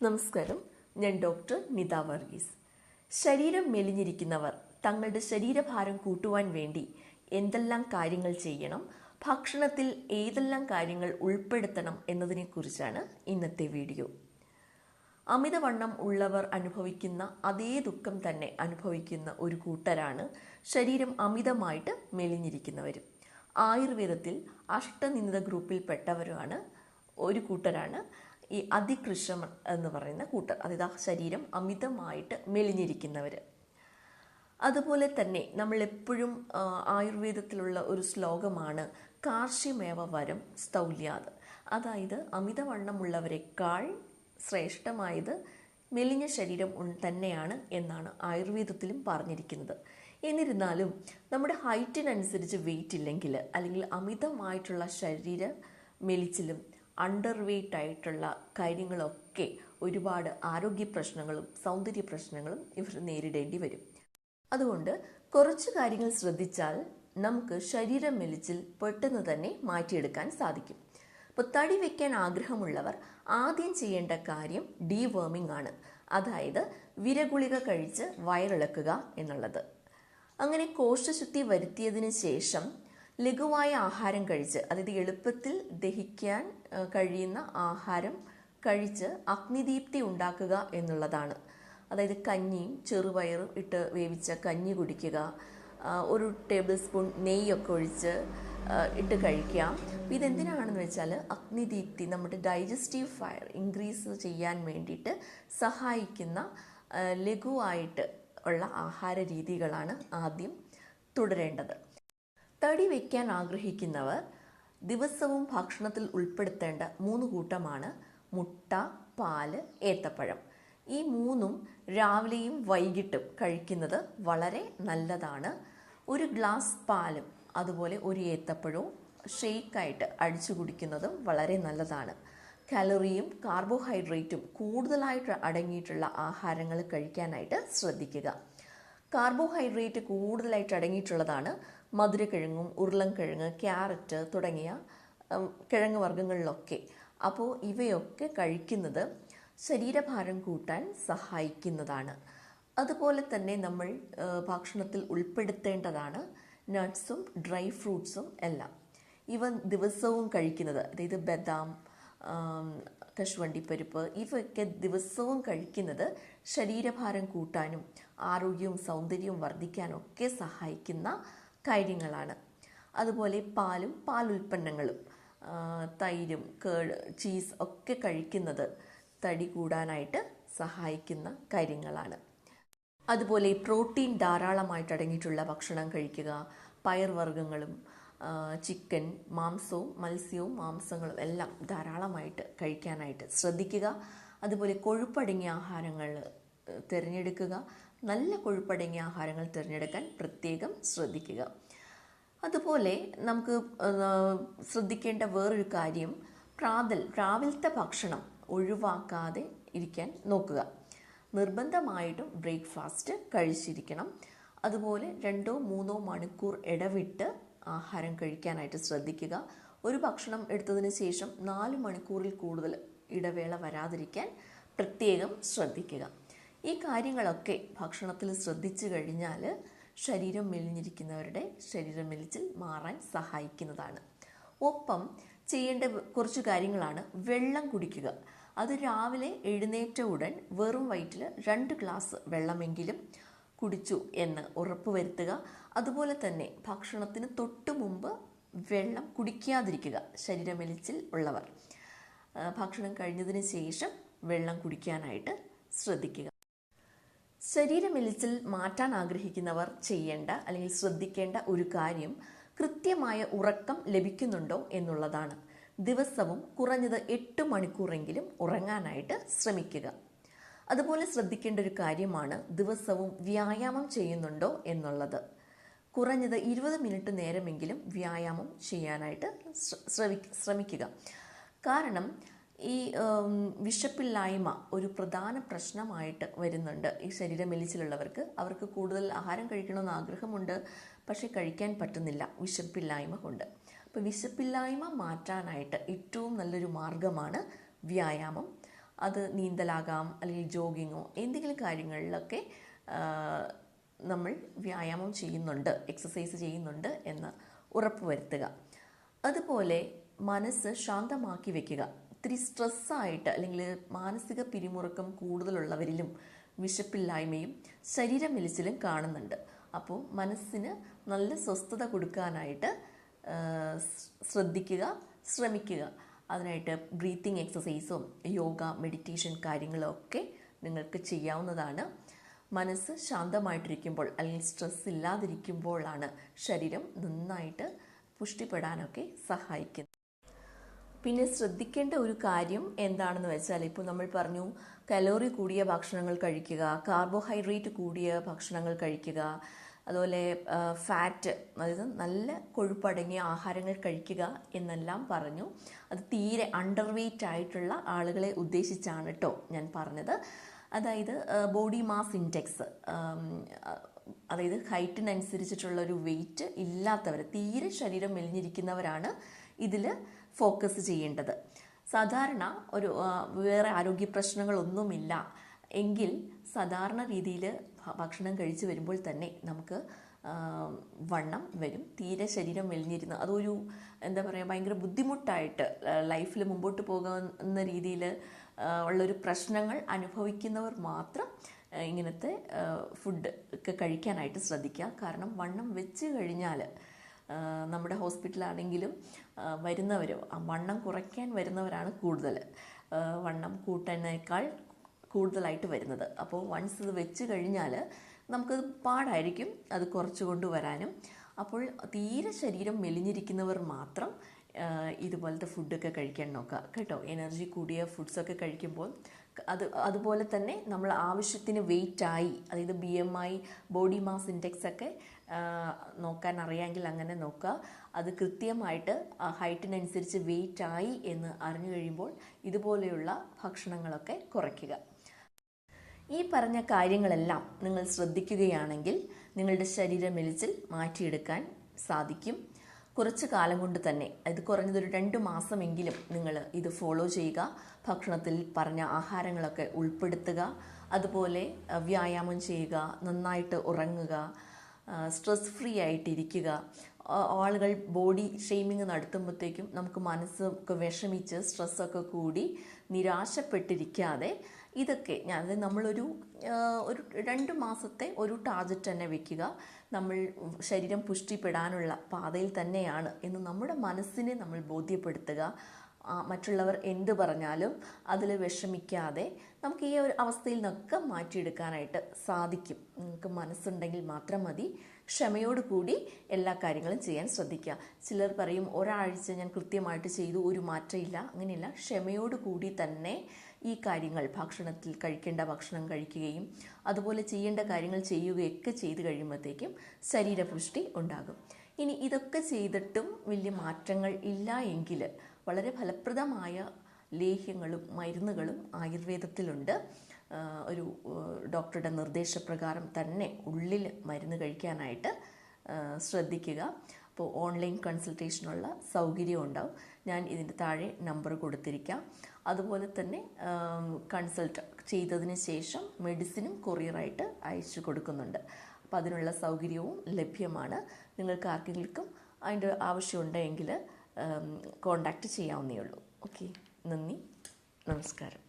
നമസ്കാരം. ഞാൻ ഡോക്ടർ നിത വർഗീസ്. ശരീരം മെലിഞ്ഞിരിക്കുന്നവർ തങ്ങളുടെ ശരീരഭാരം കൂട്ടുവാൻ വേണ്ടി എന്തെല്ലാം കാര്യങ്ങൾ ചെയ്യണം ഭക്ഷണത്തിൽ ഏതെല്ലാം കാര്യങ്ങൾ ഉൾപ്പെടുത്തണം എന്നതിനെക്കുറിച്ചാണ് ഇന്നത്തെ വീഡിയോ. അമിതവണ്ണം ഉള്ളവർ അനുഭവിക്കുന്ന അതേ ദുഃഖം തന്നെ അനുഭവിക്കുന്ന ഒരു കൂട്ടരാണ് ശരീരം അമിതമായിട്ട് മെലിഞ്ഞിരിക്കുന്നവരും ആയുർവേദത്തിൽ അഷ്ടനിന്ദ ഗ്രൂപ്പിൽപ്പെട്ടവരുമാണ് ഒരു കൂട്ടരാണ് ഈ അതികൃഷമൻ എന്ന് പറയുന്ന കൂട്ടർ അതായത് ആ ശരീരം അമിതമായിട്ട് മെലിഞ്ഞിരിക്കുന്നവർ അതുപോലെ തന്നെ നമ്മൾ എപ്പോഴും ആയുർവേദത്തിലുള്ള ഒരു ശ്ലോകമാണ് കാർഷ്യമേവ വരം സ്തൗല്യാത് അതായത് അമിതവണ്ണമുള്ളവരെക്കാൾ ശ്രേഷ്ഠമായത് മെലിഞ്ഞ ശരീരം തന്നെയാണ് എന്നാണ് ആയുർവേദത്തിലും പറഞ്ഞിരിക്കുന്നത്. എന്നിരുന്നാലും നമ്മുടെ ഹൈറ്റിനനുസരിച്ച് വെയിറ്റ് ഇല്ലെങ്കിൽ അല്ലെങ്കിൽ അമിതമായിട്ടുള്ള ശരീര മെലിച്ചിലും അണ്ടർ വെയ്റ്റ് ആയിട്ടുള്ള കാര്യങ്ങളൊക്കെ ഒരുപാട് ആരോഗ്യ പ്രശ്നങ്ങളും സൗന്ദര്യ പ്രശ്നങ്ങളും ഇവർ നേരിടേണ്ടി വരും. അതുകൊണ്ട് കുറച്ച് കാര്യങ്ങൾ ശ്രദ്ധിച്ചാൽ നമുക്ക് ശരീരം മെലിച്ചിൽ പെട്ടെന്ന് തന്നെ മാറ്റിയെടുക്കാൻ സാധിക്കും. അപ്പോൾ തടി വെക്കാൻ ആഗ്രഹമുള്ളവർ ആദ്യം ചെയ്യേണ്ട കാര്യം ഡീവേമിംഗ് ആണ്. അതായത് വിരഗുളിക കഴിച്ച് വയറിളക്കുക എന്നുള്ളത്. അങ്ങനെ കോശശുദ്ധി വരുത്തിയതിന് ശേഷം ലഘുവായ ആഹാരം കഴിച്ച് അതായത് എളുപ്പത്തിൽ ദഹിക്കാൻ കഴിയുന്ന ആഹാരം കഴിച്ച് അഗ്നിദീപ്തി ഉണ്ടാക്കുക എന്നുള്ളതാണ്. അതായത് കഞ്ഞിയും ചെറുപയറും ഇട്ട് വേവിച്ച കഞ്ഞി കുടിക്കുക ഒരു ടേബിൾ സ്പൂൺ നെയ്യൊക്കെ ഒഴിച്ച് ഇട്ട് കഴിക്കാം ഇതെന്തിനാണെന്ന് വെച്ചാൽ അഗ്നിദീപ്തി നമ്മുടെ ഡൈജസ്റ്റീവ് ഫയർ ഇൻക്രീസ് ചെയ്യാൻ വേണ്ടിയിട്ട് സഹായിക്കുന്ന ലഘുവായിട്ട് ഉള്ള ആഹാര രീതികളാണ് ആദ്യം തുടരേണ്ടത്. തടി വയ്ക്കാൻ ആഗ്രഹിക്കുന്നവർ ദിവസവും ഭക്ഷണത്തിൽ ഉൾപ്പെടുത്തേണ്ട മൂന്ന് കൂട്ടമാണ് മുട്ട പാൽ ഏത്തപ്പഴം. ഈ മൂന്നും രാവിലെയും വൈകിട്ടും കഴിക്കുന്നത് വളരെ നല്ലതാണ്. ഒരു ഗ്ലാസ് പാലും അതുപോലെ ഒരു ഏത്തപ്പഴവും ഷെയ്ക്കായിട്ട് അടിച്ചു കുടിക്കുന്നതും വളരെ നല്ലതാണ്. കലറിയും കാർബോഹൈഡ്രേറ്റും കൂടുതലായിട്ട് അടങ്ങിയിട്ടുള്ള ആഹാരങ്ങൾ കഴിക്കാനായിട്ട് ശ്രദ്ധിക്കുക. കാർബോഹൈഡ്രേറ്റ് കൂടുതലായിട്ട് അടങ്ങിയിട്ടുള്ളതാണ് മധുരക്കിഴങ്ങും ഉരുളൻകിഴങ്ങ് ക്യാരറ്റ് തുടങ്ങിയ കിഴങ്ങ് വർഗങ്ങളിലൊക്കെ അപ്പോൾ ഇവയൊക്കെ കഴിക്കുന്നത് ശരീരഭാരം കൂട്ടാൻ സഹായിക്കുന്നതാണ്. അതുപോലെ തന്നെ നമ്മൾ ഭക്ഷണത്തിൽ ഉൾപ്പെടുത്തേണ്ടതാണ് നട്ട്സും ഡ്രൈ ഫ്രൂട്ട്സും എല്ലാം. ഇവ ദിവസവും കഴിക്കുന്നത് അതായത് ബദാം കശുവണ്ടി കശുവണ്ടിപ്പരിപ്പ് ഇവയൊക്കെ ദിവസവും കഴിക്കുന്നത് ശരീരഭാരം കൂട്ടാനും ആരോഗ്യവും സൗന്ദര്യവും വർദ്ധിക്കാനും ഒക്കെ സഹായിക്കുന്ന കാര്യങ്ങളാണ്. അതുപോലെ പാലും പാൽ ഉൽപ്പന്നങ്ങളും തൈരും കേട് ചീസ് ഒക്കെ കഴിക്കുന്നത് തടി കൂടാനായിട്ട് സഹായിക്കുന്ന കാര്യങ്ങളാണ്. അതുപോലെ പ്രോട്ടീൻ ധാരാളമായിട്ട് അടങ്ങിയിട്ടുള്ള ഭക്ഷണം കഴിക്കുക പയർവർഗങ്ങളും ചിക്കൻ മാംസവും മത്സ്യവും മാംസങ്ങളും എല്ലാം ധാരാളമായിട്ട് കഴിക്കാനായിട്ട് ശ്രദ്ധിക്കുക. അതുപോലെ കൊഴുപ്പടങ്ങിയ ആഹാരങ്ങൾ തിരഞ്ഞെടുക്കുക. നല്ല കൊഴുപ്പടങ്ങിയ ആഹാരങ്ങൾ തിരഞ്ഞെടുക്കാൻ പ്രത്യേകം ശ്രദ്ധിക്കുക. അതുപോലെ നമുക്ക് ശ്രദ്ധിക്കേണ്ട വേറൊരു കാര്യം പ്രാതൽ രാവിലത്തെ ഭക്ഷണം ഒഴിവാക്കാതെ ഇരിക്കാൻ നോക്കുക. നിർബന്ധമായിട്ടും ബ്രേക്ക്ഫാസ്റ്റ് കഴിച്ചിരിക്കണം. അതുപോലെ രണ്ടോ മൂന്നോ മണിക്കൂർ ഇടവിട്ട് ആഹാരം കഴിക്കാനായിട്ട് ശ്രദ്ധിക്കുക. ഒരു ഭക്ഷണം എടുത്തതിന് ശേഷം നാല് മണിക്കൂറിൽ കൂടുതൽ ഇടവേള വരാതിരിക്കാൻ പ്രത്യേകം ശ്രദ്ധിക്കുക. ഈ കാര്യങ്ങളൊക്കെ ഭക്ഷണത്തിൽ ശ്രദ്ധിച്ചു കഴിഞ്ഞാൽ ശരീരം മെലിഞ്ഞിരിക്കുന്നവരുടെ ശരീരം മെലിച്ചിൽ മാറാൻ സഹായിക്കുന്നതാണ്. ഒപ്പം ചെയ്യേണ്ട കുറച്ച് കാര്യങ്ങളാണ് വെള്ളം കുടിക്കുക. അത് രാവിലെ എഴുന്നേറ്റ ഉടൻ വെറും വയറ്റിൽ രണ്ട് ഗ്ലാസ് വെള്ളമെങ്കിലും കുടിച്ചു എന്ന് ഉറപ്പ് വരുത്തുക. അതുപോലെ തന്നെ ഭക്ഷണത്തിന് തൊട്ട് മുമ്പ് വെള്ളം കുടിക്കാതിരിക്കുക ശരീരമെലിച്ചിൽ ഉള്ളവർ. ഭക്ഷണം കഴിഞ്ഞതിന് ശേഷം വെള്ളം കുടിക്കാനായിട്ട് ശ്രദ്ധിക്കുക. ശരീരമെലിച്ചിൽ മാറ്റാൻ ആഗ്രഹിക്കുന്നവർ ചെയ്യേണ്ട അല്ലെങ്കിൽ ശ്രദ്ധിക്കേണ്ട ഒരു കാര്യം കൃത്യമായ ഉറക്കം ലഭിക്കുന്നുണ്ടോ എന്നുള്ളതാണ്. ദിവസവും കുറഞ്ഞത് എട്ട് മണിക്കൂറെങ്കിലും ഉറങ്ങാനായിട്ട് ശ്രമിക്കുക. അതുപോലെ ശ്രദ്ധിക്കേണ്ട ഒരു കാര്യമാണ് ദിവസവും വ്യായാമം ചെയ്യുന്നുണ്ടോ എന്നുള്ളത്. കുറഞ്ഞത് ഇരുപത് മിനിറ്റ് നേരമെങ്കിലും വ്യായാമം ചെയ്യാനായിട്ട് ശ്രമിക്കുക. കാരണം ഈ വിശപ്പില്ലായ്മ ഒരു പ്രധാന പ്രശ്നമായിട്ട് വരുന്നുണ്ട്. ഈ ശരീരം മെലിച്ചിലുള്ളവർക്ക് അവർക്ക് കൂടുതൽ ആഹാരം കഴിക്കണമെന്ന് ആഗ്രഹമുണ്ട്. പക്ഷേ കഴിക്കാൻ പറ്റുന്നില്ല. വിശപ്പില്ലായ്മ കൊണ്ട്. അപ്പോൾ വിശപ്പില്ലായ്മ മാറ്റാനായിട്ട് ഏറ്റവും നല്ലൊരു മാർഗമാണ് വ്യായാമം. അത് നീന്തലാകാം അല്ലെങ്കിൽ ജോഗിങ്ങോ എന്തെങ്കിലും കാര്യങ്ങളിലൊക്കെ നമ്മൾ വ്യായാമം ചെയ്യുന്നുണ്ട് എക്സസൈസ് ചെയ്യുന്നുണ്ട് എന്ന് ഉറപ്പുവരുത്തുക. അതുപോലെ മനസ്സ് ശാന്തമാക്കി വെക്കുക. ഇത്തിരി സ്ട്രെസ്സായിട്ട് അല്ലെങ്കിൽ മാനസിക പിരിമുറുക്കം കൂടുതലുള്ളവരിലും വിശപ്പില്ലായ്മയും ശരീരം മെലിച്ചിലും കാണുന്നുണ്ട്. അപ്പോൾ മനസ്സിന് നല്ല സ്വസ്ഥത കൊടുക്കാനായിട്ട് ശ്രദ്ധിക്കുക ശ്രമിക്കുക. അതിനായിട്ട് ബ്രീത്തിങ് എക്സസൈസും യോഗ മെഡിറ്റേഷൻ കാര്യങ്ങളൊക്കെ നിങ്ങൾക്ക് ചെയ്യാവുന്നതാണ്. മനസ്സ് ശാന്തമായിട്ടിരിക്കുമ്പോൾ അല്ലെങ്കിൽ സ്ട്രെസ് ഇല്ലാതിരിക്കുമ്പോഴാണ് ശരീരം നന്നായിട്ട് പുഷ്ടിപ്പെടാനൊക്കെ സഹായിക്കുന്നത്. പിന്നെ ശ്രദ്ധിക്കേണ്ട ഒരു കാര്യം എന്താണെന്ന് വെച്ചാൽ ഇപ്പോൾ നമ്മൾ പറഞ്ഞു കലോറി കൂടിയ ഭക്ഷണങ്ങൾ കഴിക്കുക കാർബോഹൈഡ്രേറ്റ് കൂടിയ ഭക്ഷണങ്ങൾ കഴിക്കുക അതുപോലെ ഫാറ്റ് അതായത് നല്ല കൊഴുപ്പടങ്ങിയ ആഹാരങ്ങൾ കഴിക്കുക എന്നെല്ലാം പറഞ്ഞു. അത് തീരെ അണ്ടർ വെയ്റ്റ് ആയിട്ടുള്ള ആളുകളെ ഉദ്ദേശിച്ചാണ് കേട്ടോ ഞാൻ പറഞ്ഞത്. അതായത് ബോഡി മാസ് ഇൻഡെക്സ് അതായത് ഹൈറ്റിനനുസരിച്ചിട്ടുള്ള ഒരു വെയിറ്റ് ഇല്ലാത്തവർ തീരെ ശരീരം മെലിഞ്ഞിരിക്കുന്നവരാണ് ഇതിൽ ഫോക്കസ് ചെയ്യേണ്ടത്. സാധാരണ ഒരു വേറെ ആരോഗ്യ പ്രശ്നങ്ങളൊന്നുമില്ല. എങ്കിൽ സാധാരണ രീതിയിൽ ഭക്ഷണം കഴിച്ചു വരുമ്പോൾ തന്നെ നമുക്ക് വണ്ണം വരും. തീരെ ശരീരം മെലിഞ്ഞിരുന്ന് അതൊരു എന്താ പറയുക ഭയങ്കര ബുദ്ധിമുട്ടായിട്ട് ലൈഫിൽ മുമ്പോട്ട് പോകുന്ന രീതിയിൽ ഉള്ളൊരു പ്രശ്നങ്ങൾ അനുഭവിക്കുന്നവർ മാത്രം ഇങ്ങനത്തെ ഫുഡ് ഒക്കെ കഴിക്കാനായിട്ട് ശ്രദ്ധിക്കുക. കാരണം വണ്ണം വെച്ച് കഴിഞ്ഞാൽ നമ്മുടെ ഹോസ്പിറ്റലാണെങ്കിലും വരുന്നവർ വണ്ണം കുറയ്ക്കാൻ വരുന്നവരാണ് കൂടുതൽ വണ്ണം കൂട്ടാനേക്കാൾ കൂടുതലായിട്ട് വരുന്നത്. അപ്പോൾ വൺസ് ഇത് വെച്ച് കഴിഞ്ഞാൽ നമുക്ക് പാടായിരിക്കും അത് കുറച്ച് കൊണ്ടുവരാനും അപ്പോൾ തീരെ ശരീരം മെലിഞ്ഞിരിക്കുന്നവർ മാത്രം ഇതുപോലത്തെ ഫുഡൊക്കെ കഴിക്കാൻ നോക്കുക. കേട്ടോ എനർജി കൂടിയ ഫുഡ്സൊക്കെ കഴിക്കുമ്പോൾ അത് അതുപോലെ തന്നെ നമ്മൾ ആവശ്യത്തിന് വെയിറ്റായി അതായത് B M I body mass index ഒക്കെ നോക്കാൻ അറിയാമെങ്കിൽ അങ്ങനെ നോക്കുക. അത് കൃത്യമായിട്ട് ഹൈറ്റിനനുസരിച്ച് വെയിറ്റായി എന്ന് അറിഞ്ഞു കഴിയുമ്പോൾ ഇതുപോലെയുള്ള ഭക്ഷണങ്ങളൊക്കെ കുറയ്ക്കുക. ഈ പറഞ്ഞ കാര്യങ്ങളെല്ലാം നിങ്ങൾ ശ്രദ്ധിക്കുകയാണെങ്കിൽ നിങ്ങളുടെ ശരീരമെലിച്ചിൽ മാറ്റിയെടുക്കാൻ സാധിക്കും. കുറച്ച് കാലം കൊണ്ട് തന്നെ ഇത് കുറഞ്ഞതൊരു രണ്ട് മാസമെങ്കിലും നിങ്ങൾ ഇത് ഫോളോ ചെയ്യുക ഭക്ഷണത്തിൽ പറഞ്ഞ ആഹാരങ്ങളൊക്കെ ഉൾപ്പെടുത്തുക അതുപോലെ വ്യായാമം ചെയ്യുക നന്നായിട്ട് ഉറങ്ങുക സ്ട്രെസ് ഫ്രീ ആയിട്ടിരിക്കുക. ആളുകൾ ബോഡി ഷെയ്മിങ് നടത്തുമ്പോഴത്തേക്കും നമുക്ക് മനസ്സൊക്കെ വിഷമിച്ച് സ്ട്രെസ്സൊക്കെ കൂടി നിരാശപ്പെട്ടിരിക്കാതെ ഇതൊക്കെ ഞാൻ നമ്മളൊരു ഒരു രണ്ട് മാസത്തെ ഒരു ടാർജറ്റ് തന്നെ വെക്കുക. നമ്മൾ ശരീരം പുഷ്ടിപ്പെടാനുള്ള പാതയിൽ തന്നെയാണ് എന്ന് നമ്മുടെ മനസ്സിനെ നമ്മൾ ബോധ്യപ്പെടുത്തുക. മറ്റുള്ളവർ എന്ത് പറഞ്ഞാലും അതിൽ വിഷമിക്കാതെ നമുക്ക് ഈ ഒരു അവസ്ഥയിൽ നിന്നൊക്കെ മാറ്റിയെടുക്കാനായിട്ട് സാധിക്കും. നിങ്ങൾക്ക് മനസ്സുണ്ടെങ്കിൽ മാത്രം മതി. ക്ഷമയോട് കൂടി എല്ലാ കാര്യങ്ങളും ചെയ്യാൻ ശ്രദ്ധിക്കുക. ചിലർ പറയും ഒരാഴ്ച ഞാൻ കൃത്യമായിട്ട് ചെയ്തു ഒരു മാറ്റമില്ല. അങ്ങനെയല്ല. ക്ഷമയോട് കൂടി തന്നെ ഈ കാര്യങ്ങൾ ഭക്ഷണത്തിൽ കഴിക്കേണ്ട ഭക്ഷണം കഴിക്കുകയും അതുപോലെ ചെയ്യേണ്ട കാര്യങ്ങൾ ചെയ്യുകയൊക്കെ ചെയ്തു കഴിയുമ്പോഴത്തേക്കും ശരീരപുഷ്ടി ഉണ്ടാകും. ഇനി ഇതൊക്കെ ചെയ്തിട്ടും വലിയ മാറ്റങ്ങൾ ഇല്ല എങ്കിൽ വളരെ ഫലപ്രദമായ ലേഹ്യങ്ങളും മരുന്നുകളും ആയുർവേദത്തിലുണ്ട്. ഒരു ഡോക്ടറുടെ നിർദ്ദേശപ്രകാരം തന്നെ ഉള്ളിൽ മരുന്ന് കഴിക്കാനായിട്ട് ശ്രദ്ധിക്കുക. അപ്പോൾ ഓൺലൈൻ കൺസൾട്ടേഷനുള്ള സൗകര്യം ഉണ്ടാവും. ഞാൻ ഇതിന്റെ താഴെ നമ്പർ കൊടുത്തിരിക്കാം. അതുപോലെ തന്നെ കൺസൾട്ട് ചെയ്തതിന് ശേഷം മെഡിസിനും കൊറിയറായിട്ട് അയച്ചു കൊടുക്കുന്നുണ്ട്. അപ്പോൾ അതിനുള്ള സൗകര്യവും ലഭ്യമാണ്. നിങ്ങൾക്ക് ആർക്കെങ്കിലും അതിന്റെ ആവശ്യമുണ്ടെങ്കിൽ കോണ്ടാക്റ്റ് ചെയ്യാവുന്നേ ഉള്ളൂ. ഓക്കെ നന്ദി. നമസ്കാരം.